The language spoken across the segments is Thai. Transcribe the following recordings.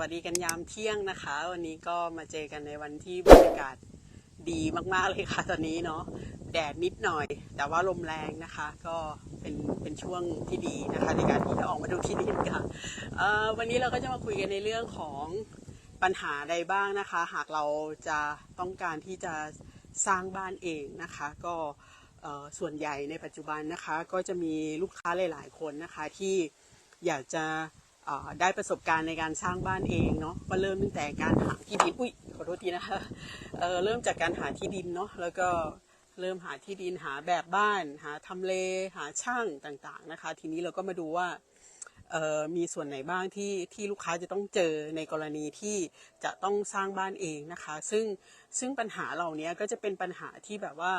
วัสดีค่ะสวัสดีกันยามเที่ยงนะคะ วันนี้ก็มาเจอกันในวันที่บรรยากาศดีมากๆเลยค่ะตอนนี้เนาะแดดนิดหน่อย แต่ว่าลมแรงนะคะ ก็เป็นเป็นช่วงที่ดีนะคะ ในการที่จะออกมาดูที่ดินค่ะวันนี้เราก็จะมาคุยกันในเรื่องของปัญหาใดบ้างนะคะ หากเราจะต้องการที่จะสร้างบ้านเองนะคะ ก็ส่วนใหญ่ในปัจจุบันนะคะ ก็จะมีลูกค้าหลาย ๆ คนนะคะที่อยากจะ ได้ประสบการณ์ในการสร้างบ้านเองเนาะก็เริ่มตั้งแต่การหาที่ดินอุ้ยขอโทษทีนะคะเเริ่มจากการหาที่ดินเนาะแล้วก็เริ่มหาที่ดินหาแบบบ้าน หาทำเลหาช่างต่างๆนะคะ ทีนี้เราก็มาดูว่ามีส่วนไหนบ้างที่ที่ลูกค้าจะต้องเจอในกรณีที่จะต้องสร้างบ้านเองนะคะ ซึ่งซึ่งปัญหาเหล่านี้ก็จะเป็นปัญหาที่แบบว่า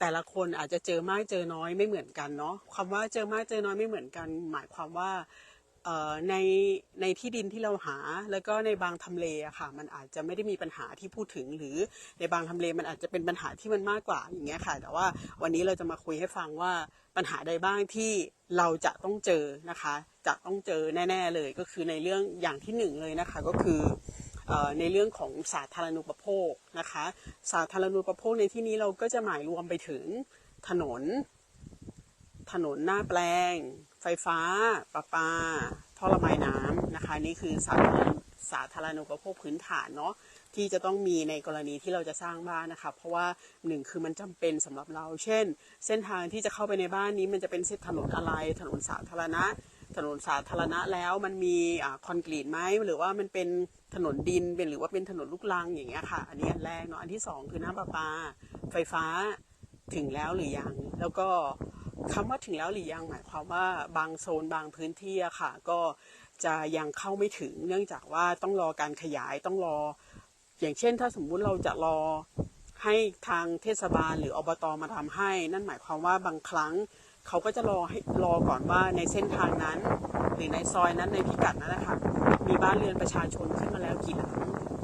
แต่ละคนอาจจะเจอมากเจอน้อยไม่เหมือนกันเนาะคำว่าเจอมากเจอน้อยไม่เหมือนกัน หมายความว่า ในในที่ดินที่เราหาแล้วก็ในบางทำเลอะค่ะ มันอาจจะไม่ได้มีปัญหาที่พูดถึง หรือในบางทำเลมันอาจจะเป็นปัญหาที่มันมากกว่าอย่างเงี้ยค่ะ แต่ว่าวันนี้เราจะมาคุยให้ฟังว่าปัญหาใดบ้างที่เราจะต้องเจอนะคะ จะต้องเจอแน่ ๆเลยก็คือในเรื่องอย่างที่หนึ่งเลยนะคะก็คือเอ่อในเรื่องของสาธารณูปโภคนะคะ สาธารณูปโภคในที่นี้เราก็จะหมายรวมไปถึงถนน ถนนหน้าแปลง ไฟฟ้า ประปา ท่อระบายน้ำนะคะ นี่คือสาธารณสาธารณูปโภคพื้นฐานเนาะที่จะต้องมีในกรณีที่เราจะสร้างบ้านนะคะ เพราะว่าหนึ่งคือมันจำเป็นสำหรับเรา เช่น เส้นทางที่จะเข้าไปในบ้านนี้มันจะเป็นเส้นถนนอะไร ถนนสาธารณะ ถนนสาธารณะแล้วมันมีอคอนกรีตไหมหรือว่ามันเป็นถนนดินเป็นหรือว่าเป็นถนนลูกรังอย่างเงี้ยค่ะ อันนี้อันแรกเนาะอันที่สองคือน้ำประปา ไฟฟ้าถึงแล้วหรือยังแล้วก็ คำว่าถึงแล้วหรือยังหมายความว่าบางโซนบางพื้นที่อะค่ะ ก็จะยังเข้าไม่ถึง เนื่องจากว่าต้องรอการขยายต้องรอ อย่างเช่น ถ้าสมมุติเราจะรอให้ทางเทศบาลหรืออบตมาทำให้ นั่นหมายความว่าบางครั้งเขาก็จะรอให้รอก่อนว่าในเส้นทางนั้น หรือในซอยนั้นในพิกัดนั้นนะคะมีบ้านเรือนประชาชนขึ้นมาแล้วกี่หลัง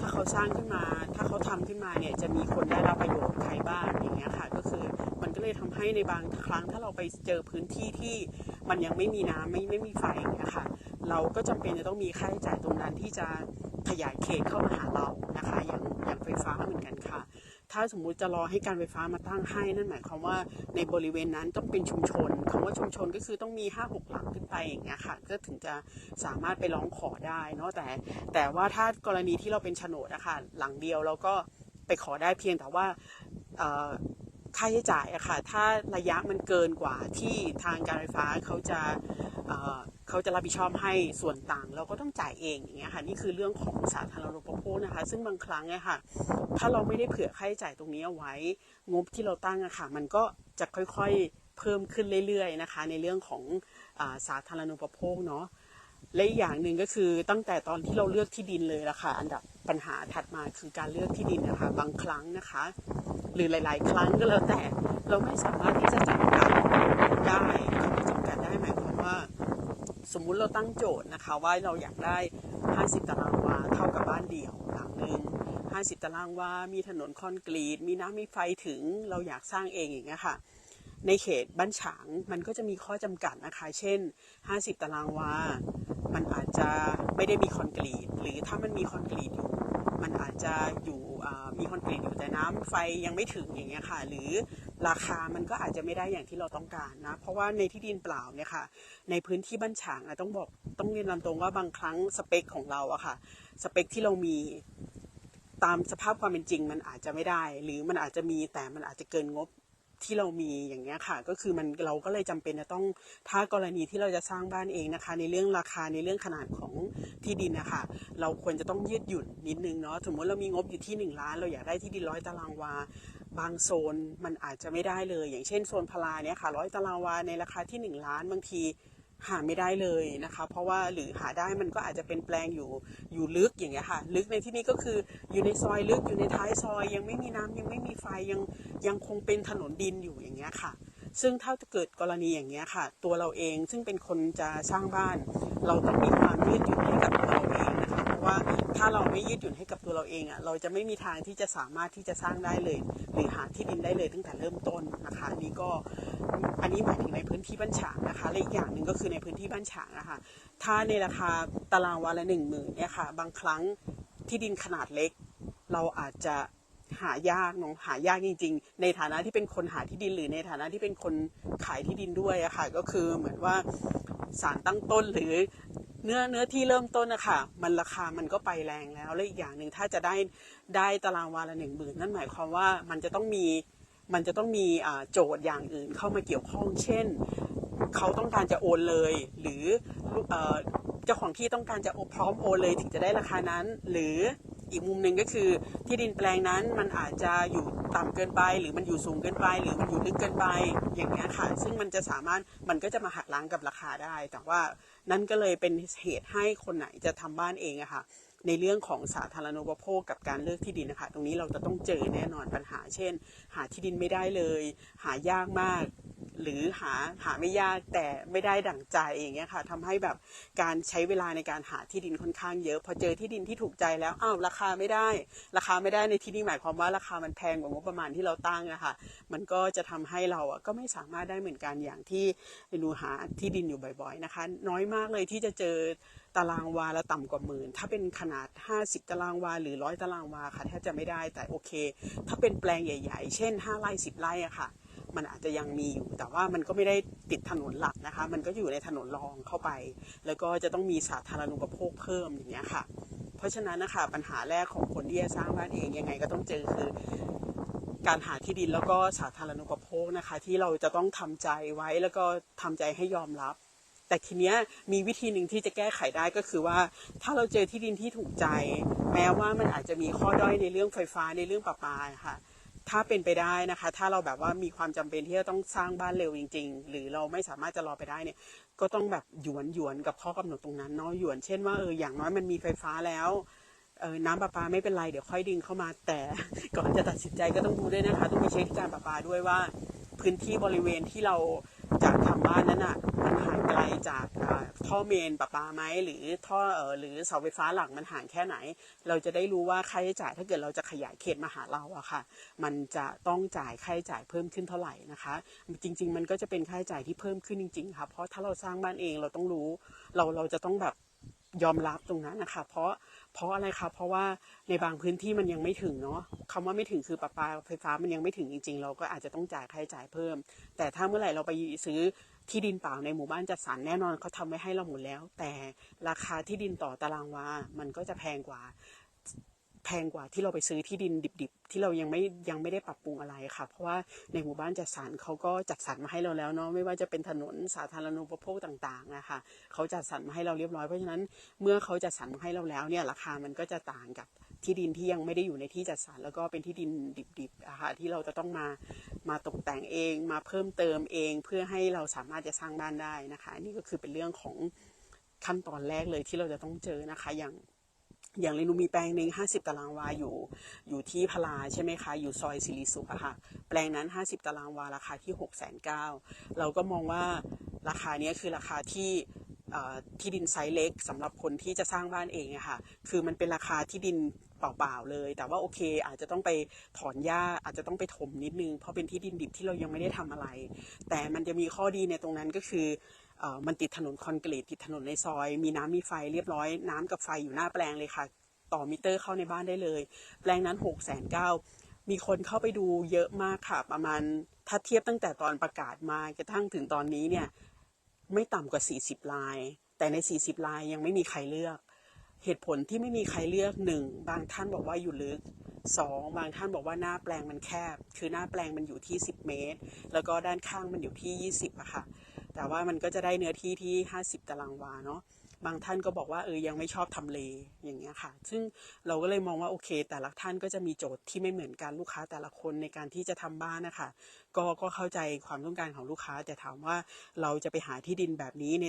ถ้าเขาสร้างขึ้นมา ถ้าเขาทำขึ้นมาเนี่ยจะมีคนได้รับประโยชน์ใครบ้างอย่างเงี้ยค่ะ ก็คือมันก็เลยทำให้ในบางครั้งถ้าเราไปเจอพื้นที่ที่มันยังไม่มีน้ำไม่ไม่มีไฟอย่างเงี้ยค่ะ เราก็จำเป็นจะต้องมีค่าใช้จ่ายตรงนั้นที่จะขยายเขตเข้ามาหาเรานะคะอย่างอย่างไฟฟ้าเหมือนกันค่ะ ถ้าสมมุติจะรอให้การไฟฟ้ามาตั้งให้นั่นหมายความว่าในบริเวณนั้นต้องเป็นชุมชนคำว่าชุมชนก็คือต้องมี5้าหกหลังขึ้นไปอย่างเงี้ยค่ะก็ถึงจะสามารถไปร้องขอได้เนาะแต่แต่ว่าถ้ากรณีที่เราเป็นโฉนดอะค่ะหลังเดียวเราก็ไปขอได้เพียงแต่ว่าค่าใช้จ่ายอะค่ะถ้าระยะมันเกินกว่าที่ทางการไฟฟ้าเขาจะ เขาจะรับผิดชอบให้ส่วนต่างเราก็ต้องจ่ายเองอย่างเงี้ยค่ะนี่คือเรื่องของสาธารณูปโภคนะคะ ซึ่งบางครั้งเนี่ยค่ะ ถ้าเราไม่ได้เผื่อค่าใช้จ่ายตรงนี้เอาไว้ งบที่เราตั้งอะค่ะ มันก็จะค่อยๆเพิ่มขึ้นเรื่อยๆนะคะ ในเรื่องของอาสาธารณูปโภคเนาะและอีกอย่างหนึ่งก็คือตั้งแต่ตอนที่เราเลือกที่ดินเลยละค่ะ อันดับปัญหาถัดมาคือการเลือกที่ดินนะคะ บางครั้งนะคะ หรือหลาย ๆ ครั้งก็แล้วแต่เราไม่สามารถที่จะจัดได้คำว่าจำกัดได้หมายความว่า สมมุติเราตั้งโจทย์นะคะว่าเราอยากได้ 50 ตารางวาเท่ากับบ้านเดี่ยวหลังหนึ่ง50 ตารางวา มีถนนคอนกรีต มีน้ำมีไฟถึง เราอยากสร้างเองอย่างเงี้ยค่ะ ในเขตบ้านฉางมันก็จะมีข้อจำกัดนะคะ เช่น 50 ตารางวา มันอาจจะไม่ได้มีคอนกรีต หรือถ้ามันมีคอนกรีตอยู่ มันอาจจะอยู่ มีคอนกรีตอยู่แต่น้ำไฟยังไม่ถึงอย่างเงี้ยค่ะ หรือราคามันก็อาจจะไม่ได้อย่างที่เราต้องการนะ เพราะว่าในที่ดินเปล่าเนี่ยค่ะ ในพื้นที่บ้านฉางอะต้องบอกต้องเรียนตามตรงว่าบางครั้งสเปคของเราอะค่ะ สเปคที่เรามีตามสภาพความเป็นจริงมันอาจจะไม่ได้ หรือมันอาจจะมีแต่มันอาจจะเกินงบ ที่เรามีอย่างเงี้ยค่ะ ก็คือมันเราก็เลยจำเป็นจะต้องถ้ากรณีที่เราจะสร้างบ้านเองนะคะ ในเรื่องราคาในเรื่องขนาดของที่ดินนะคะเราควรจะต้องยืดหยุ่นนิดนึงเนาะสมมติเรามีงบอยู่ที่หนึ่งล้าน เราอยากได้ที่ดินร้อยตารางวาบางโซนมันอาจจะไม่ได้เลย อย่างเช่นโซนพลาเนี่ยค่ะร้อยตารางวาในราคาที่หนึ่งล้านบางที หาไม่ได้เลยนะคะ เพราะว่าหรือหาได้มันก็อาจจะเป็นแปลงอยู่อยู่ลึกอย่างเงี้ยค่ะ ลึกในที่นี้ก็คืออยู่ในซอยลึกอยู่ในท้ายซอย ยังไม่มีน้ำยังไม่มีไฟยังยังคงเป็นถนนดินอยู่อย่างเงี้ยค่ะ ซึ่งถ้าเกิดกรณีอย่างเงี้ยค่ะ ตัวเราเองซึ่งเป็นคนจะสร้างบ้าน เราต้องมีความยืดหยุ่นให้กับ ว่าถ้าเราไม่ยืดหยุ่นให้กับตัวเราเองอะเราจะไม่มีทางที่จะสามารถที่จะสร้างได้เลย หรือหาที่ดินได้เลยตั้งแต่เริ่มต้นนะคะนนี้ก็อันนี้หมายถึงในพื้นที่บ้านฉางนะคะและอีกอย่างหนึ่งก็คือในพื้นที่บ้านฉางนะคะถ้าในราคาตารางวาละหนึ่งหมื่นเนี่ยค่ะบางครั้งที่ดินขนาดเล็ก เราอาจจะหายากเนาะหายากจริง ๆ ในฐานะที่เป็นคนหาที่ดินหรือในฐานะที่เป็นคนขายที่ดินด้วยอะค่ะก็คือเหมือนว่าสารตั้งต้นหรือ เนื้อเนื้อที่เริ่มต้นนะคะมันราคามันก็ไปแรงแล้ว และอีกอย่างหนึ่งถ้าจะได้ได้ตารางวาละหนึ่งหมื่นนั่นหมายความว่ามันจะต้องมีมันจะต้องมีโจทย์อย่างอื่นเข้ามาเกี่ยวข้อง เช่น เขาต้องการจะโอนเลย หรือเอ่อเจ้าของที่ต้องการจะโอนพร้อมโอนเลยถึงจะได้ราคานั้น หรือ อีกมุมหนึ่งก็คือที่ดินแปลงนั้นมันอาจจะอยู่ต่ำเกินไป หรือมันอยู่สูงเกินไป หรือมันอยู่ลึกเกินไปอย่างเงี้ยค่ะซึ่งมันจะสามารถมันก็จะมาหักล้างกับราคาได้ แต่ว่านั่นก็เลยเป็นเหตุให้คนไหนจะทำบ้านเองอะค่ะในเรื่องของสาธารณูปโภคกับการเลือกที่ดินนะคะ ตรงนี้เราจะต้องเจอแน่นอนปัญหา เช่น หาที่ดินไม่ได้เลย หายากมาก หรือหาหาไม่ยากแต่ไม่ได้ดั่งใจอย่างเงี้ยค่ะทำให้แบบการใช้เวลาในการหาที่ดินค่อนข้างเยอะ พอเจอที่ดินที่ถูกใจแล้วอ้าวราคาไม่ได้ ราคาไม่ได้ในที่นี้หมายความว่าราคามันแพงกว่างบประมาณที่เราตั้งอะค่ะมันก็จะทำให้เราอะก็ไม่สามารถได้เหมือนกันอย่างที่หนูหาที่ดินอยู่บ่อยๆนะคะ น้อยมากเลยที่จะเจอตารางวาละต่ำกว่าหมื่น ถ้าเป็นขนาด 50 ตารางวาหรือ100ตารางวาค่ะแทบจะไม่ได้แต่โอเค ถ้าเป็นแปลงใหญ่ ๆ เช่น 5ไร่10ไร่อะค่ะ มันอาจจะยังมีอยู่ แต่ว่ามันก็ไม่ได้ติดถนนหลักนะคะ มันก็อยู่ในถนนรองเข้าไป แล้วก็จะต้องมีสาธารณูปโภคเพิ่มอย่างเงี้ยค่ะ เพราะฉะนั้นนะคะปัญหาแรกของคนที่จะสร้างบ้านเองยังไงก็ต้องเจอคือการหาที่ดินแล้วก็สาธารณูปโภคนะคะ ที่เราจะต้องทำใจไว้แล้วก็ทำใจให้ยอมรับ แต่ทีเนี้ยมีวิธีหนึ่งที่จะแก้ไขได้ก็คือว่า ถ้าเราเจอที่ดินที่ถูกใจ แม้ว่ามันอาจจะมีข้อด้อยในเรื่องไฟฟ้าในเรื่องประปาค่ะ ถ้าเป็นไปได้นะคะ ถ้าเราแบบว่ามีความจำเป็นที่จะต้องสร้างบ้านเร็วจริง ๆ หรือเราไม่สามารถจะรอไปได้เนี่ย ก็ต้องแบบหยวนหยวนกับข้อกำหนดตรงนั้นเนาะหยวนเช่นว่าเอออย่างน้อยมันมีไฟฟ้าแล้วเออน้ำประปาไม่เป็นไรเดี๋ยวค่อยดึงเข้ามา แต่ก่อนจะตัดสินใจก็ต้องดูด้วยนะคะ ต้องไปเช็คที่การประปาด้วยว่า พื้นที่บริเวณที่เราจะทำบ้านนั้นอะมันห่างไกลจาก ท่อเมนประปาไหมหรือท่อเออหรือเสาไฟฟ้าหลักมันห่างแค่ไหน เราจะได้รู้ว่าค่าใช้จ่ายถ้าเกิดเราจะขยายเขตมาหาเราอะค่ะ มันจะต้องจ่ายค่าใช้จ่ายเพิ่มขึ้นเท่าไหร่นะคะ จริง ๆ มันก็จะเป็นค่าใช้จ่ายที่เพิ่มขึ้นจริง ๆ ค่ะ เพราะถ้าเราสร้างบ้านเองเราต้องรู้ เราเราจะต้องแบบยอมรับตรงนั้นนะคะ เพราะเพราะอะไรคะเพราะว่าในบางพื้นที่มันยังไม่ถึงเนาะคำว่าไม่ถึงคือประปาไฟฟ้ามันยังไม่ถึงจริง ๆ เราก็อาจจะต้องจ่ายค่าใช้จ่ายเพิ่ม แต่ถ้าเมื่อไหร่เราไปซื้อ ที่ดินเปล่าในหมู่บ้านจัดสรรแน่นอนเขาทำไว้ให้เราหมดแล้ว แต่ราคาที่ดินต่อตารางวา มันก็จะแพงกว่าแพงกว่าที่เราไปซื้อที่ดินดิบๆ ที่เรายังไม่ยังไม่ได้ปรับปรุงอะไรค่ะ เพราะว่าในหมู่บ้านจัดสรรเขาก็จัดสรรมาให้เราแล้วเนาะไม่ว่าจะเป็นถนนสาธารณูปโภคต่างๆอะคะเขาจัดสรรมาให้เราเรียบร้อยเพราะฉะนั้นเมื่อเขาจัดสรรมาให้เราแล้วเนี่ยราคามันก็จะต่างกับ ที่ดินที่ยังไม่ได้อยู่ในที่จัดสรรแล้วก็เป็นที่ดินดิบๆอะคะที่เราจะต้องมามาตกแต่งเองมาเพิ่มเติมเองเพื่อให้เราสามารถจะสร้างบ้านได้นะคะนนี่ก็คือเป็นเรื่องของขั้นตอนแรกเลยที่เราจะต้องเจอนะคะอย่างอย่างเรนูมีแปลงหนึ่ง50ตารางวาอยู่อยู่ที่พลาใช่ไหมคะ อยู่ซอยสิริสุขอะค่ะ แปลงนั้น50ตารางวาราคาที่6 9 0 0 0เราก็มองว่าราคาเนี้ยคือราคาที่ที่ดินไซส์เล็กสำหรับคนที่จะสร้างบ้านเองอะค่ะ คือมันเป็นราคาที่ดิน เปล่าๆเลย แต่ว่าโอเค อาจจะต้องไปถอนหญ้าอาจจะต้องไปถมนิดนึง เพราะเป็นที่ดินดิบที่เรายังไม่ได้ทำอะไร แต่มันจะมีข้อดีในตรงนั้นก็คือมันติดถนนคอนกรีตติดถนนในซอย มีน้ำมีไฟเรียบร้อย น้ำกับไฟอยู่หน้าแปลงเลยค่ะ ต่อมิเตอร์เข้าในบ้านได้เลย แปลงนั้น6กแสนเก้ามีคนเข้าไปดูเยอะมากค่ะ ประมาณถ้าเทียบตั้งแต่ตอนประกาศมากระทั่งถึงตอนนี้เนี่ยไม่ต่ำกว่า 40 ลาย แต่ใน 40 ลายยังไม่มีใครเลือก เหตุผลที่ไม่มีใครเลือกหนึ่งบางท่านบอกว่าอยู่ลึกสองบางท่านบอกว่าหน้าแปลงมันแคบ คือหน้าแปลงมันอยู่ที่ 10 เมตร แล้วก็ด้านข้างมันอยู่ที่ 20อะค่ะ แต่ว่ามันก็จะได้เนื้อที่ที่ 50 ตารางวาเนาะบางท่านก็บอกว่าเออยังไม่ชอบทำเลอย่างเงี้ยค่ะ ซึ่งเราก็เลยมองว่าโอเค แต่ละท่านก็จะมีโจทย์ที่ไม่เหมือนกันลูกค้าแต่ละคนในการที่จะทำบ้านนะคะก็ก็เข้าใจความต้องการของลูกค้าแต่ถามว่าเราจะไปหาที่ดินแบบนี้ใน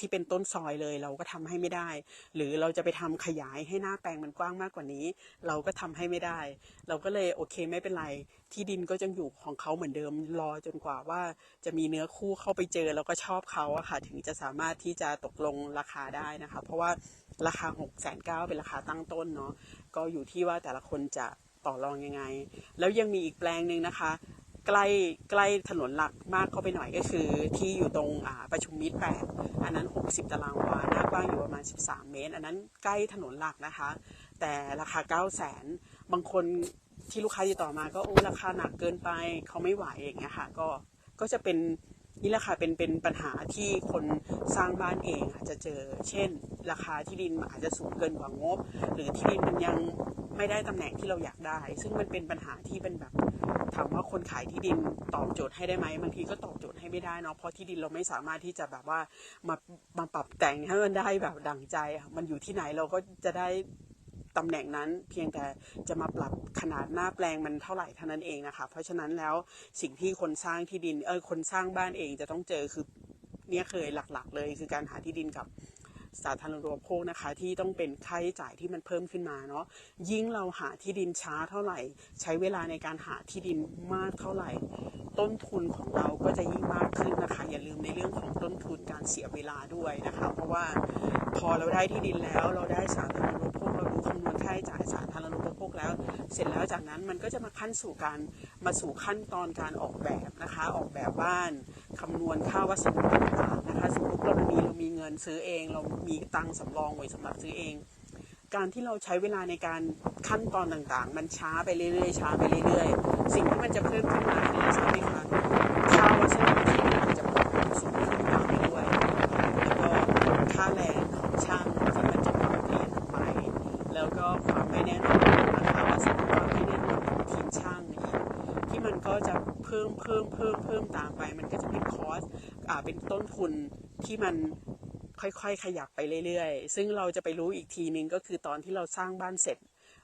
ที่เป็นต้นซอยเลยเราก็ทำให้ไม่ได้ หรือเราจะไปทำขยายให้หน้าแปลงมันกว้างมากกว่านี้ เราก็ทำให้ไม่ได้ เราก็เลยโอเคไม่เป็นไร ที่ดินก็ยังอยู่ของเขาเหมือนเดิมรอจนกว่าว่าจะมีเนื้อคู่เข้าไปเจอแล้วก็ชอบเขาอะค่ะถึงจะสามารถที่จะตกลงราคาได้นะคะ เพราะว่าราคา6กแสนเเป็นราคาตั้งต้นเนาะก็อยู่ที่ว่าแต่ละคนจะต่อรองยังไง แล้วยังมีอีกแปลงหนึ่งนะคะ ใกล้ใกล้ถนนหลักมากเข้าไปหน่อยก็คือ ที่อยู่ตรงประชุมมิตรแปดอันนั้น 60 ตารางวาหน้ากว้างอยู่ประมาณ 13 เมตร อันนั้นใกล้ถนนหลักนะคะ แต่ราคา 9 0 0 0 0 0 บางคนที่ลูกค้าติดต่อมาก็โอ้ราคาหนักเกินไปเขาไม่ไหวอย่างเงี้ยค่ะก็ก็จะเป็น นี่แหละค่ะเป็นเป็นปัญหาที่คนสร้างบ้านเองอาจจะเจอ เช่น ราคาที่ดินอาจจะสูงเกินกว่างบ หรือที่ดินมันยังไม่ได้ตำแหน่งที่เราอยากได้ ซึ่งมันเป็นปัญหาที่เป็นแบบถามว่าคนขายที่ดินตอบโจทย์ให้ได้ไหมบางทีก็ตอบโจทย์ให้ไม่ได้เนาะเพราะที่ดินเราไม่สามารถที่จะแบบว่ามามาปรับแต่งให้มันได้แบบดั่งใจ มันอยู่ที่ไหนเราก็จะได้ ตำแหน่งนั้นเพียงแต่จะมาปรับขนาดหน้าแปลงมันเท่าไหร่เท่านั้นเองนะคะ เพราะฉะนั้นแล้วสิ่งที่คนสร้างที่ดินเออคนสร้างบ้านเองจะต้องเจอคือเนี่ยเคยหลักๆ เลยคือการหาที่ดินกับสาธารณูปโภคนะคะ ที่ต้องเป็นค่าใช้จ่ายที่มันเพิ่มขึ้นมาเนาะยิ่งเราหาที่ดินช้าเท่าไหร่ ใช้เวลาในการหาที่ดินมากเท่าไหร่ ต้นทุนของเราก็จะยิ่งมากขึ้นนะคะ อย่าลืมในเรื่องของต้นทุนการเสียเวลาด้วยนะคะ เพราะว่าพอเราได้ที่ดินแล้วเราได้สาธารณ เสร็จแล้วจากนั้นมันก็จะมาขั้นสู่การมาสู่ขั้นตอนการออกแบบนะคะ ออกแบบบ้านคำนวณค่าวัสดุต่างๆนะคะสมมติเรามีเรามีเงินซื้อเอง เรามีตังค์สำรองไว้สำหรับซื้อเอง การที่เราใช้เวลาในการขั้นตอนต่างๆ มันช้าไปเรื่อยๆช้าไปเรื่อยๆ สิ่งที่มันจะเพิ่มขึ้นมาคือทราบไหมคะค่าวัสดุที่มันจะเพิ่มสูงขึ้นตามไปด้วย แล้วก็ค่าแรงของช่างที่มันจะปรับเปลี่ยนออกไป แล้วก็ความไม่แน่นอนนะคะวัสดุความไม่แน่นอนของทีมช่างอีกที่มันก็จะเพิ่มเพิ่มเพิ่มเพิ่มตามไป มันก็จะเป็นคอสอ่าเป็นต้น ทุนที่มันค่อยๆ ขยับไปเรื่อยๆ ซึ่งเราจะไปรู้อีกทีนึงก็คือตอนที่เราสร้างบ้านเสร็จ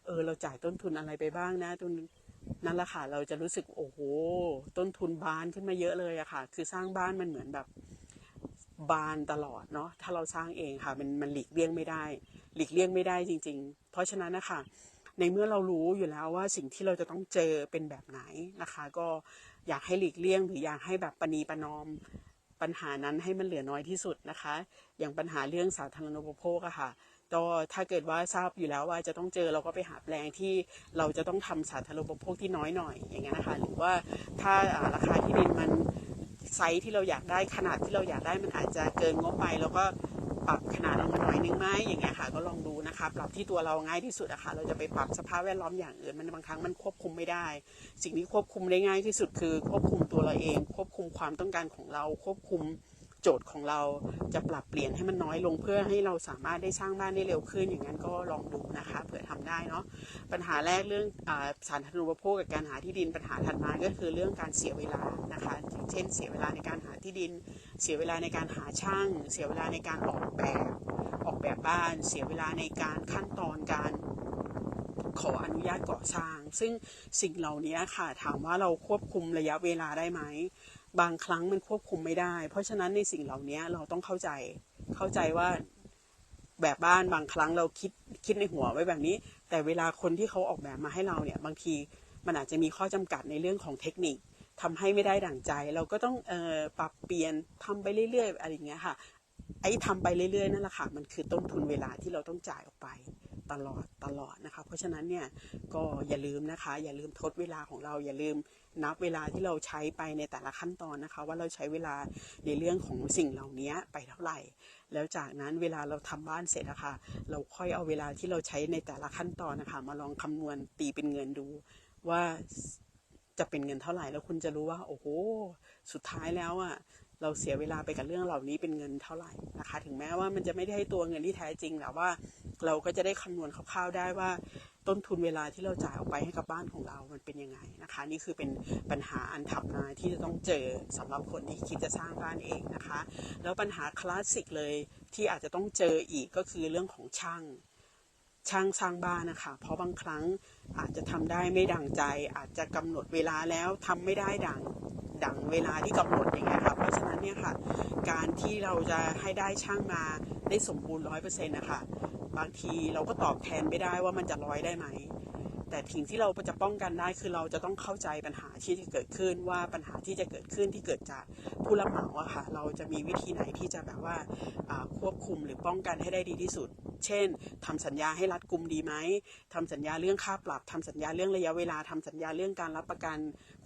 เออ เราจ่ายต้นทุนอะไรไปบ้างนะต้นนั่นแหละค่ะ เราจะรู้สึกโอ้โห ต้นทุนบานขึ้นมาเยอะเลยอะค่ะ คือสร้างบ้านมันเหมือนแบบบานตลอดเนาะ ถ้าเราสร้างเองค่ะ มันมันหลีกเลี่ยงไม่ได้ หลีกเลี่ยงไม่ได้จริง ๆ เพราะฉะนั้นนะคะในเมื่อเรารู้อยู่แล้วว่าสิ่งที่เราจะต้องเจอเป็นแบบไหนนะคะ ก็อยากให้หลีกเลี่ยงหรืออยากให้แบบปณีประนอม ปัญหานั้นให้มันเหลือน้อยที่สุดนะคะ อย่างปัญหาเรื่องสาธารณูปโภคอะค่ะก็ถ้าเกิดว่าทราบอยู่แล้วว่าจะต้องเจอเราก็ไปหาแปลงที่เราจะต้องทำสาธารณูปโภคที่น้อยหน่อยอย่างเงี้ยนะคะหรือว่าถ้าอ่าราคาที่ดินมันไซส์ที่เราอยากได้ขนาดที่เราอยากได้มันอาจจะเกินงบไป แล้วก็ ปรับขนาดลงมาหน่อยนึงไหมอย่างเงี้ยค่ะก็ลองดูนะคะปรับที่ตัวเราง่ายที่สุดอะค่ะเราจะไปปรับสภาพแวดล้อมอย่างอื่นมันบางครั้งมันควบคุมไม่ได้ สิ่งที่ควบคุมได้ง่ายที่สุดคือ ควบคุมตัวเราเอง ควบคุมความต้องการของเรา ควบคุมโจทย์ของเราจะปรับเปลี่ยนให้มันน้อยลงเพื่อให้เราสามารถได้สร้างบ้านได้เร็วขึ้น อย่างนั้นก็ลองดูนะคะเผื่อทำได้เนาะปัญหาแรกเรื่องอสารธนูปโภคกับการหาที่ดินปัญหาถัดมาก็คือเรื่องการเสียเวลานะคะ เช่นเสียเวลาในการหาที่ดิน เสียเวลาในการหาช่าง เสียเวลาในการออกแบบออกแบบบ้าน เสียเวลาในการขั้นตอนการขออนุญาตก่อสร้าง ซึ่งสิ่งเหล่านี้ค่ะถามว่าเราควบคุมระยะเวลาได้ไหม บางครั้งมันควบคุมไม่ได้ เพราะฉะนั้นในสิ่งเหล่านี้เราต้องเข้าใจเข้าใจว่าแบบบ้านบางครั้งเราคิดคิดในหัวไว้แบบนี้ แต่เวลาคนที่เขาออกแบบมาให้เราเนี่ยบางทีมันอาจจะมีข้อจำกัดในเรื่องของเทคนิค ทำให้ไม่ได้ดั่งใจ เราก็ต้องเออปรับเปลี่ยนทำไปเรื่อยๆอะไรอย่างเงี้ยค่ะ ไอ้ทำไปเรื่อยๆนั่นแหละค่ะมันคือต้นทุนเวลาที่เราต้องจ่ายออกไปตลอดตลอดนะคะ เพราะฉะนั้นเนี่ยก็อย่าลืมนะคะ อย่าลืมทดเวลาของเรา อย่าลืมนับเวลาที่เราใช้ไปในแต่ละขั้นตอนนะคะ ว่าเราใช้เวลาในเรื่องของสิ่งเหล่านี้ไปเท่าไหร่ แล้วจากนั้นเวลาเราทำบ้านเสร็จนะคะเราค่อยเอาเวลาที่เราใช้ในแต่ละขั้นตอนนะคะ มาลองคำนวณตีเป็นเงินดูว่า จะเป็นเงินเท่าไหร่ แล้วคุณจะรู้ว่า โอ้โห สุดท้ายแล้วอะ เราเสียเวลาไปกับเรื่องเหล่านี้เป็นเงินเท่าไหร่นะคะ ถึงแม้ว่ามันจะไม่ได้ให้ตัวเงินที่แท้จริงแต่ว่า เราก็จะได้คำนวณคร่าวๆได้ว่า ต้นทุนเวลาที่เราจ่ายออกไปให้กับบ้านของเรา มันเป็นยังไงนะคะ นี่คือเป็นปัญหาอันถัดมาที่จะต้องเจอสำหรับคนที่คิดจะสร้างบ้านเองนะคะ แล้วปัญหาคลาสสิกเลยที่อาจจะต้องเจออีกก็คือเรื่องของช่าง ช่างสร้างบ้านนะคะ เพราะบางครั้งอาจจะทำได้ไม่ดังใจ อาจจะกำหนดเวลาแล้วทำไม่ได้ดังดังเวลาที่กำหนดอย่างเงี้ยค่ะเพราะฉะนั้นเนี่ยค่ะ การที่เราจะให้ได้ช่างมาได้สมบูรณ์ร้อยเปอร์เซ็นต์นะคะบางทีเราก็ตอบแทนไม่ได้ว่ามันจะร้อยได้ไหม แต่สิ่งที่เราจะป้องกันได้คือเราจะต้องเข้าใจปัญหาที่จะเกิดขึ้นว่าปัญหาที่จะเกิดขึ้นที่เกิดจากผู้รับเหมาอะค่ะเราจะมีวิธีไหนที่จะแบบว่าอ่าควบคุมหรือป้องกันให้ได้ดีที่สุด เช่นทำสัญญาให้รัดกุมดีไหมทำสัญญาเรื่องค่าปรับทำสัญญาเรื่องระยะเวลาทำสัญญาเรื่องการรับประกัน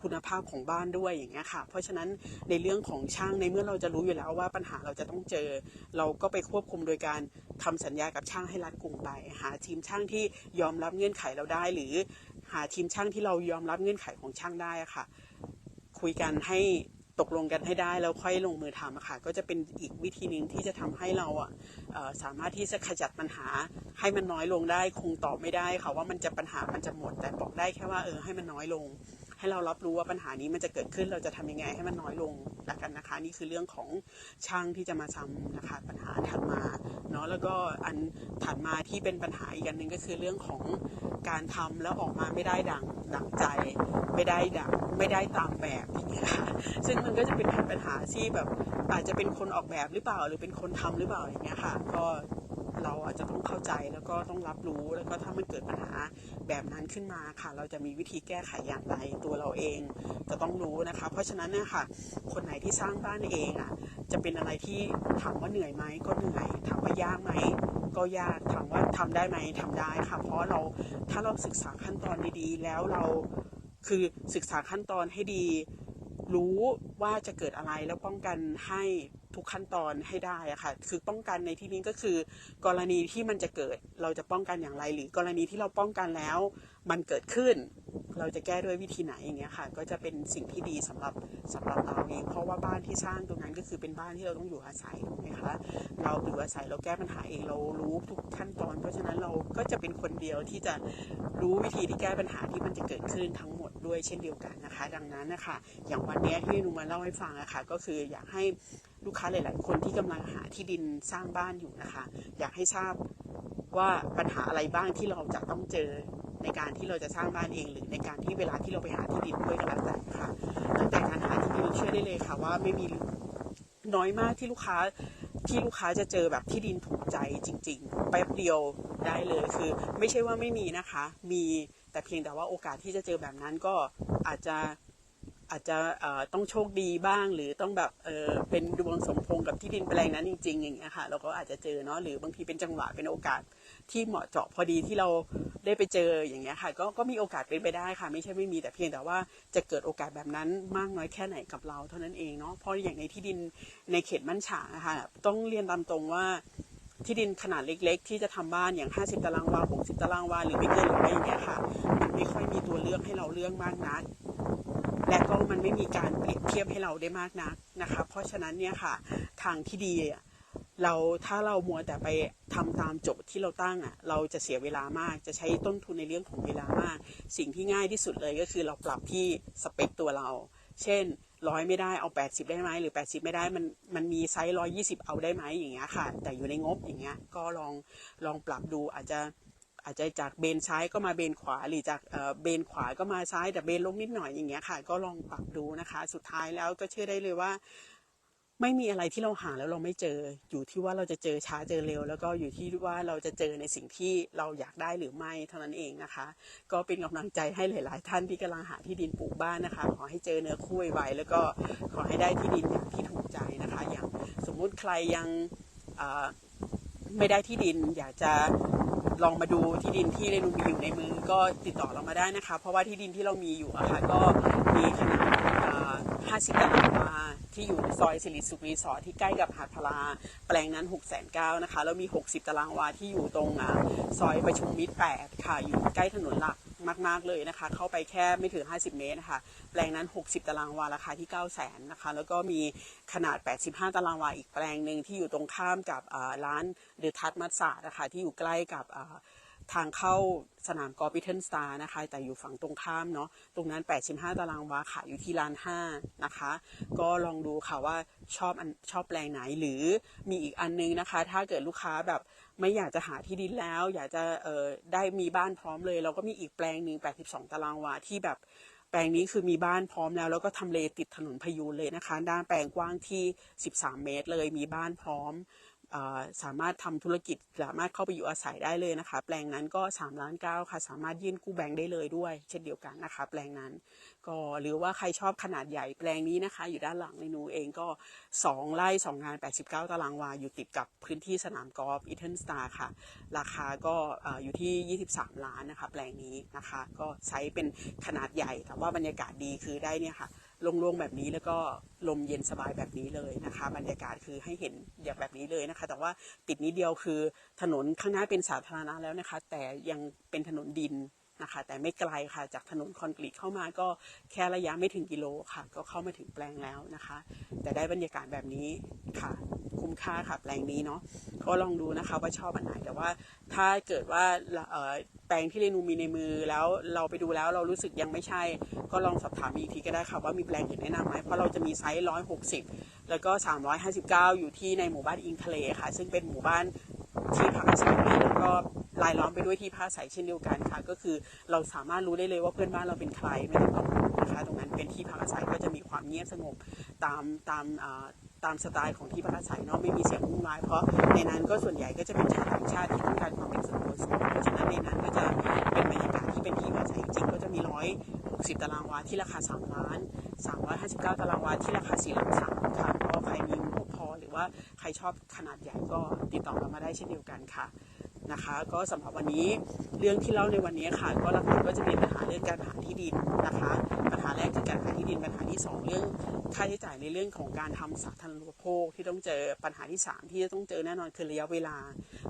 คุณภาพของบ้านด้วยอย่างเงี้ยค่ะเพราะฉะนั้นในเรื่องของช่างในเมื่อเราจะรู้อยู่แล้วว่าปัญหาเราจะต้องเจอ เราก็ไปควบคุมโดยการทำสัญญากับช่างให้รัดกุมไปหาทีมช่างที่ยอมรับเงื่อนไขเราได้หรือหาทีมช่างที่เรายอมรับเงื่อนไขของช่างได้อะค่ะ คุยกันให้ตกลงกันให้ได้แล้วค่อยลงมือทำค่ะ ก็จะเป็นอีกวิธีหนึ่งที่จะทำให้เราอะสามารถที่จะขจัดปัญหาให้มันน้อยลงได้คงตอบไม่ได้ค่ะว่ามันจะปัญหามันจะหมด แต่บอกได้แค่ว่าเออให้มันน้อยลง ให้เรารับรู้ว่าปัญหานี้มันจะเกิดขึ้นเราจะทำยังไงให้มันน้อยลงละกันนะคะ นี่คือเรื่องของช่างที่จะมาทำนะคะ ปัญหาถัดมาเนาะแล้วก็อันถัดมาที่เป็นปัญหาอีกอันหนึ่งก็คือเรื่องของการทำแล้วออกมาไม่ได้ดังดังใจ ไม่ได้ดังไม่ได้ตามแบบอย่างเงี้ยค่ะซึ่งมันก็จะเป็นปัญหาที่แบบอาจจะเป็นคนออกแบบหรือเปล่า หรือเป็นคนทำหรือเปล่าอย่างเงี้ยค่ะ ก็ เราอาจจะต้องเข้าใจแล้วก็ต้องรับรู้แล้วก็ถ้ามันเกิดปัญหาแบบนั้นขึ้นมาค่ะ เราจะมีวิธีแก้ไขอย่างไรตัวเราเองจะต้องรู้นะคะ เพราะฉะนั้นเนี่ยค่ะ คนไหนที่สร้างบ้านเองอะจะเป็นอะไรที่ถามว่าเหนื่อยไหมก็เหนื่อยถามว่ายากไหมก็ยากถามว่าทำได้ไหมทำได้ค่ะ เพราะเราถ้าเราศึกษาขั้นตอนดีๆ แล้วเราคือศึกษาขั้นตอนให้ดี รู้ว่าจะเกิดอะไรแล้วป้องกันให้ ทุกขั้นตอนให้ได้อะค่ะ คือป้องกันในที่นี้ก็คือ กรณีที่มันจะเกิด เราจะป้องกันอย่างไร หรือกรณีที่เราป้องกันแล้ว มันเกิดขึ้น เราจะแก้ด้วยวิธีไหนอย่างเงี้ยค่ะ ก็จะเป็นสิ่งที่ดีสำหรับสำหรับเราเอง เพราะว่าบ้านที่สร้างตรงนั้นก็คือเป็นบ้านที่เราต้องอยู่อาศัยถูกไหมคะเราอยู่อาศัยเราแก้ปัญหาเองเรารู้ทุกขั้นตอน เพราะฉะนั้นเราก็จะเป็นคนเดียวที่จะรู้วิธีที่แก้ปัญหาที่มันจะเกิดขึ้นทั้งหมดด้วยเช่นเดียวกันนะคะ ดังนั้นนะคะอย่างวันนี้ที่หนูมาเล่าให้ฟังอะค่ะก็คืออยากให้ลูกค้าหลาย ๆ คนที่กำลังหาที่ดินสร้างบ้านอยู่นะคะ อยากให้ทราบว่าปัญหาอะไรบ้างที่เราจะต้องเจอ ในการที่เราจะสร้างบ้านเองหรือในการที่เวลาที่เราไปหาที่ดินด้วยก็แล้วแต่ค่ะตั้งแต่การหาที่ดินเชื่อได้เลยค่ะว่าไม่มีน้อยมากที่ลูกค้าที่ลูกค้าจะเจอแบบที่ดินถูกใจจริง ๆ แป๊บเดียวได้เลยคือ ไม่ใช่ว่าไม่มีนะคะ มีแต่เพียงแต่ว่าโอกาสที่จะเจอแบบนั้นก็อาจจะ อาจจะต้องโชคดีบ้าง หรือต้องแบบเออเป็นดวงสมพงกับที่ดินแปลงนั้นจริง ๆ อย่างเงี้ยค่ะเราก็อาจจะเจอเนาะหรือบางทีเป็นจังหวะเป็นโอกาสที่เหมาะเจาะพอดีที่เราได้ไปเจออย่างเงี้ยค่ะก็ก็มีโอกาสเป็นไปได้ค่ะ ไม่ใช่ไม่มีแต่เพียงแต่ว่าจะเกิดโอกาสแบบนั้นมากน้อยแค่ไหนกับเราเท่านั้นเองเนาะเพราะอย่างในที่ดินในเขตมั่นฉางอะค่ะต้องเรียนตามตรงว่าที่ดินขนาดเล็ก ๆ ที่จะทำบ้านอย่าง 50 ตารางวา 60 ตารางวา หรือไม่เกินหรือไม่อย่างเงี้ยค่ะ มันไม่ค่อยมีตัวเลือกให้เราเลือกมากนัก และก็มันไม่มีการเปรียบเทียบให้เราได้มากนักนะคะ เพราะฉะนั้นเนี่ยค่ะทางที่ดีเราถ้าเรามัวแต่ไปทำตามโจทย์ที่เราตั้งอะเราจะเสียเวลามากจะใช้ต้นทุนในเรื่องของเวลามาก สิ่งที่ง่ายที่สุดเลยก็คือเราปรับที่สเปคตัวเรา เช่นร้อยไม่ได้เอา 80 ได้ไหมหรือ 80 ไม่ได้มันมันมีไซส์ร้อยี่สิบเอาได้ไหมอย่างเงี้ยค่ะ แต่อยู่ในงบอย่างเงี้ยก็ลองลองปรับดูอาจจะ อาจจะจากเบนซ้ายก็มาเบนขวา หรือจากเบนขวาก็มาซ้ายแต่เบนลงนิดหน่อยอย่างเงี้ยค่ะ ก็ลองปรับดูนะคะ สุดท้ายแล้วก็เชื่อได้เลยว่า ไม่มีอะไรที่เราหาแล้วเราไม่เจอ อยู่ที่ว่าเราจะเจอช้าเจอเร็ว แล้วก็อยู่ที่ว่าเราจะเจอในสิ่งที่เราอยากได้หรือไม่เท่านั้นเองนะคะ ก็เป็นกำลังใจให้หลาย ๆ ท่านที่กำลังหาที่ดินปลูกบ้านนะคะ ขอให้เจอเนื้อคู่ไวๆแล้วก็ขอให้ได้ที่ดินอย่างที่ถูกใจนะคะ อย่างสมมุติใครยังอ ไม่ได้ที่ดิน อยากจะลองมาดูที่ดินที่เรนูมีอยู่ในมือก็ติดต่อเรามาได้นะคะ เพราะว่าที่ดินที่เรามีอยู่อะค่ะก็มีขนาด50ตารางวาที่อยู่ในซอยสิริสุขรีสอร์ทที่ใกล้กับหาดพลา แปลงนั้น 6 9 0 0 0นะคะแล้วมี 60 ตารางวาที่อยู่ตรงซอยประชุมมิตร8ค่ะอยู่ใกล้ถนนหลัก มาก ๆ เลยนะคะ เข้าไปแค่ไม่ถึง 50 เมตรนะคะ แปลงนั้น 60 ตารางวาราคาที่ 9 0 0 0 0นะคะ แล้วก็มีขนาด 85 ตารางวาอีกแปลงหนึ่งที่อยู่ตรงข้ามกับร้านเดอะทัตมัสซานะคะที่อยู่ใกล้กับ ทางเข้าสนามกอล์ฟพิเทนสตาร์นะคะ แต่อยู่ฝั่งตรงข้ามเนาะตรงนั้น 85 ตารางวาขายอยู่ที่ร้าน5นะคะ ก็ลองดูค่ะว่าชอบอันชอบแปลงไหนหรือมีอีกอันนึงนะคะ ถ้าเกิดลูกค้าแบบไม่อยากจะหาที่ดินแล้ว อยากจะเออได้มีบ้านพร้อมเลย เราก็มีอีกแปลงหนึ่ง82 ตารางวาที่แบบแปลงนี้คือมีบ้านพร้อมแล้ว แล้วก็ทำเลติดถนนพยูนเลยนะคะ ด้านแปลงกว้างที่ 13 เมตรเลยมีบ้านพร้อม สามารถทำธุรกิจสามารถเข้าไปอยู่อาศัยได้เลยนะคะ แปลงนั้นก็3ล้านเก้าค่ะ สามารถยื่นกู้แบงค์ได้เลยด้วย เช่นเดียวกันนะคะ แปลงนั้น ก็หรือว่าใครชอบขนาดใหญ่แปลงนี้นะคะ อยู่ด้านหลังในนูเองก็ 2 ไร่2งาน 89 ตารางวา อยู่ติดกับพื้นที่สนามกอล์ฟอีเทนสตาร์ค่ะ ราคาก็เอ่ออยู่ที่ 23 ล้านนะคะ แปลงนี้นะคะ ก็ใช้เป็นขนาดใหญ่แต่ว่าบรรยากาศดีคือได้เนี่ยค่ะ โล่งๆแบบนี้แล้วก็ลมเย็นสบายแบบนี้เลยนะคะ บรรยากาศคือให้เห็นอย่างแบบนี้เลยนะคะ แต่ว่าติดนี้เดียวคือถนนข้างหน้าเป็นสาธารณะแล้วนะคะ แต่ยังเป็นถนนดิน นะคะ แต่ไม่ไกลค่ะจากถนนคอนกรีตเข้ามาก็แค่ระยะไม่ถึงกิโลค่ะ ก็เข้ามาถึงแปลงแล้วนะคะ แต่ได้บรรยากาศแบบนี้ค่ะ คุ้มค่าค่ะแปลงนี้เนาะก็ลองดูนะคะว่าชอบอันไหนแต่ว่าถ้าเกิดว่าแปลงที่เรนูมีในมือแล้วเราไปดูแล้วเรารู้สึกยังไม่ใช่ ก็ลองสอบถามอีกทีก็ได้ค่ะว่ามีแปลงอื่นแนะนำไหมเพราะเราจะมีไซส์160แล้วก็ 359 อยู่ที่ในหมู่บ้านอิงทะเลค่ะ ซึ่งเป็นหมู่บ้านที่พักอาศัยแล้วก็ รายล้อมไปด้วยที่พักอาศัยเช่นเดียวกันค่ะ ก็คือเราสามารถรู้ได้เลยว่าเพื่อนบ้านเราเป็นใครไม่ต้องกังนะคะตรงนั้นเป็นที่พักอาศัยก็จะมีความเงียบสงบตามตามตามสไตล์ของที่พักอาศัยเนาะไม่มีเสียงวุ่นวายเพราะในนั้นก็ส่วนใหญ่ก็จะเป็นชาวต่างชาติที่ต้องการความเป็นส่วนตัวสูงเพราะฉะนั้นในนั้นก็จะเป็นบรรยากาศที่เป็นที่พักอาศัยจริงก็จะมีร้อยหกสิบตารางวาที่ราคาสามล้านสามร้อยห้าสิบเก้าตารางวาที่ราคาสี่ล้านสามค่ะก็ใครมีงบพอหรือว่าใครชอบขนาดใหญ่ก็ติดต่อเรามาได้เช่นเดียวกันค่ะ นะคะ ก็สำหรับวันนี้เรื่องที่เล่าในวันนี้ค่ะ ก็หลักๆก็จะเป็นปัญหาเรื่องการหาที่ดินนะคะ ปัญหาแรกคือการหาที่ดินปัญหาที่สองเรื่องค่าใช้จ่ายในเรื่องของการทำสาธารณูปโภคที่ต้องเจอปัญหาที่สามที่จะต้องเจอแน่นอนคือระยะเวลา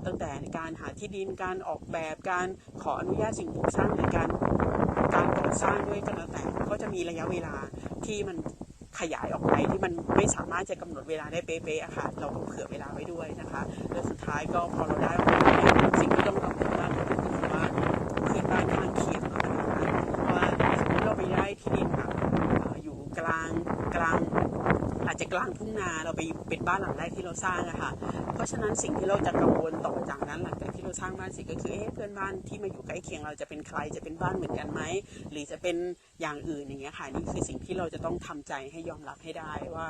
ตั้งแต่การหาที่ดินการออกแบบการขออนุญาตสิ่งปลูกสร้างหรือการการก่อสร้างด้วยกันแล้วแต่ก็จะมีระยะเวลาที่มัน ขยายออกไปที่มันไม่สามารถจะกำหนดเวลาได้เป๊ะๆอะค่ะ เราต้องเผื่อเวลาไว้ด้วยนะคะ และสุดท้ายก็พอเราได้ออกมาสิ่งที่ต้องกังวลมากก็คือว่าเพื่อนบ้านข้างเคียงเราเป็นยังไงว่าสมมติเราไปได้ที่ดินแบบเอ่ออยู่กลางกลาง อา จะกลางทุ่งนาเราไปเป็นบ้านหลังแรกที่เราสร้างอะค่ะ เพราะฉะนั้นสิ่งที่เราจะกังวลต่อจากนั้นหลังจากที่เราสร้างบ้านเสร็จก็คือเอ๊ะเพื่อนบ้านที่มาอยู่ใกล้เคียงเราจะเป็นใครจะเป็นบ้านเหมือนกันไหมหรือจะเป็นอย่างอื่นอย่างเงี้ยค่ะนี่คือสิ่งที่เราจะต้องทำใจให้ยอมรับให้ได้ว่า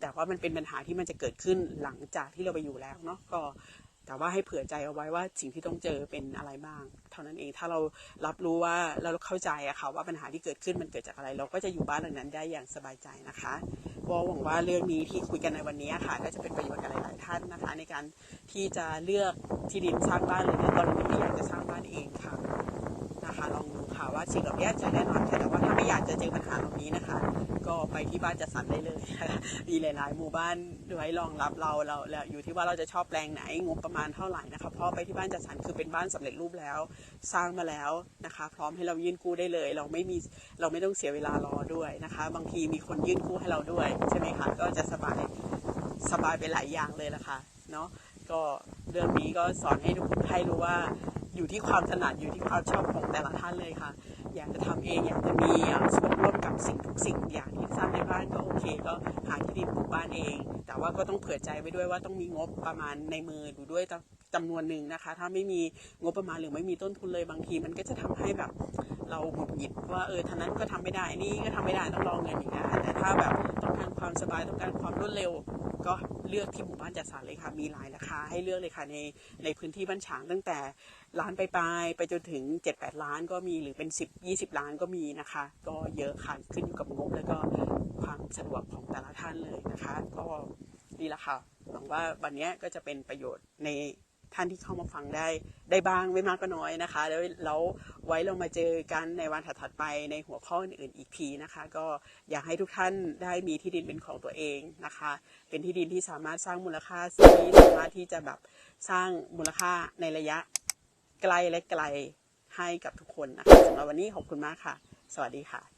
แต่ว่ามันเป็นปัญหาที่มันจะเกิดขึ้นหลังจากที่เราไปอยู่แล้วเนาะก็ แต่ว่าให้เผื่อใจเอาไว้ว่าสิ่งที่ต้องเจอเป็นอะไรบ้าง เท่านั้นเองถ้าเรารับรู้ว่าเราเข้าใจอะค่ะว่าปัญหาที่เกิดขึ้นมันเกิดจากอะไร เราก็จะอยู่บ้านหลังนั้นได้อย่างสบายใจนะคะก็หวังว่าเรื่องนี้ที่คุยกันในวันนี้ค่ะก็จะเป็นประโยชน์กับหลายๆท่านนะคะ ในการที่จะเลือกที่ดินสร้างบ้านหรือในกรณีที่อยากจะสร้างบ้านเองค่ะ นะคะลองดูค่ะว่าสิ่งเหล่านี้จะแน่นอนค่ะแต่ว่าถ้าไม่อยากจะเจอปัญหาเหล่านี้นะคะ ก็ไปที่บ้านจัดสรรได้เลยมีหลาย ๆ หมู่บ้านไว้รองรับเราเราแล้วอยู่ที่ว่าเราจะชอบแปลงไหนงบประมาณเท่าไหร่นะคะเพราะไปที่บ้านจัดสรรคือเป็นบ้านสำเร็จรูปแล้ว สร้างมาแล้วนะคะ พร้อมให้เรายื่นกู้ได้เลย เราไม่มีเราไม่ต้องเสียเวลารอด้วยนะคะ บางทีมีคนยื่นกู้ให้เราด้วยใช่ไหมคะก็จะสบายสบายไปหลายอย่างเลยละค่ะเนาะก็เรื่องนี้ก็สอนให้ทุกคนให้รู้ว่า อยู่ที่ความถนัดอยู่ที่ความชอบของแต่ละท่านเลยค่ะ อยากจะทำเองอยากจะมีอ่าส่วนร่วมกับสิ่งทุกสิ่งอย่างที่สร้างในบ้านก็โอเค ก็หาที่ดินปลูกบ้านเอง แต่ว่าก็ต้องเผื่อใจไว้ด้วยว่าต้องมีงบประมาณในมือดูด้วย จำนวนหนึ่งนะคะ ถ้าไม่มีงบประมาณหรือไม่มีต้นทุนเลยบางทีมันก็จะทำให้แบบเราหงุดหงิดว่าเออทางนั้นก็ทำไม่ได้นี่ก็ทำไม่ได้ต้องรอเงินอย่างเงี้ยแต่ถ้าแบบต้องการความสบายต้องการความรวดเร็ว ก็เลือกที่หมู่บ้านจัดสรรเลยค่ะ มีหลายราคาให้เลือกเลยค่ะในในพื้นที่บ้านฉางตั้งแต่ล้านไปปลายไปจนถึง 7-8 ล้านก็มีหรือเป็น 10 20 ล้านก็มีนะคะ ก็เยอะค่ะขึ้นอยู่กับงบแล้วก็ความสะดวกของแต่ละท่านเลยนะคะ ก็นี่แหละค่ะหวังว่าวันนี้ก็จะเป็นประโยชน์ใน ท่านที่เข้ามาฟังได้ได้บ้างไม่มากก็น้อยนะคะ แล้วแล้วไว้เรามาเจอกันในวันถัดๆไปในหัวข้ออื่นๆอีกทีนะคะ ก็อยากให้ทุกท่านได้มีที่ดินเป็นของตัวเองนะคะ เป็นที่ดินที่สามารถสร้างมูลค่าที่สามารถที่จะแบบสร้างมูลค่าในระยะไกลและไกลให้กับทุกคนนะคะสำหรับวันนี้ขอบคุณมากค่ะ สวัสดีค่ะ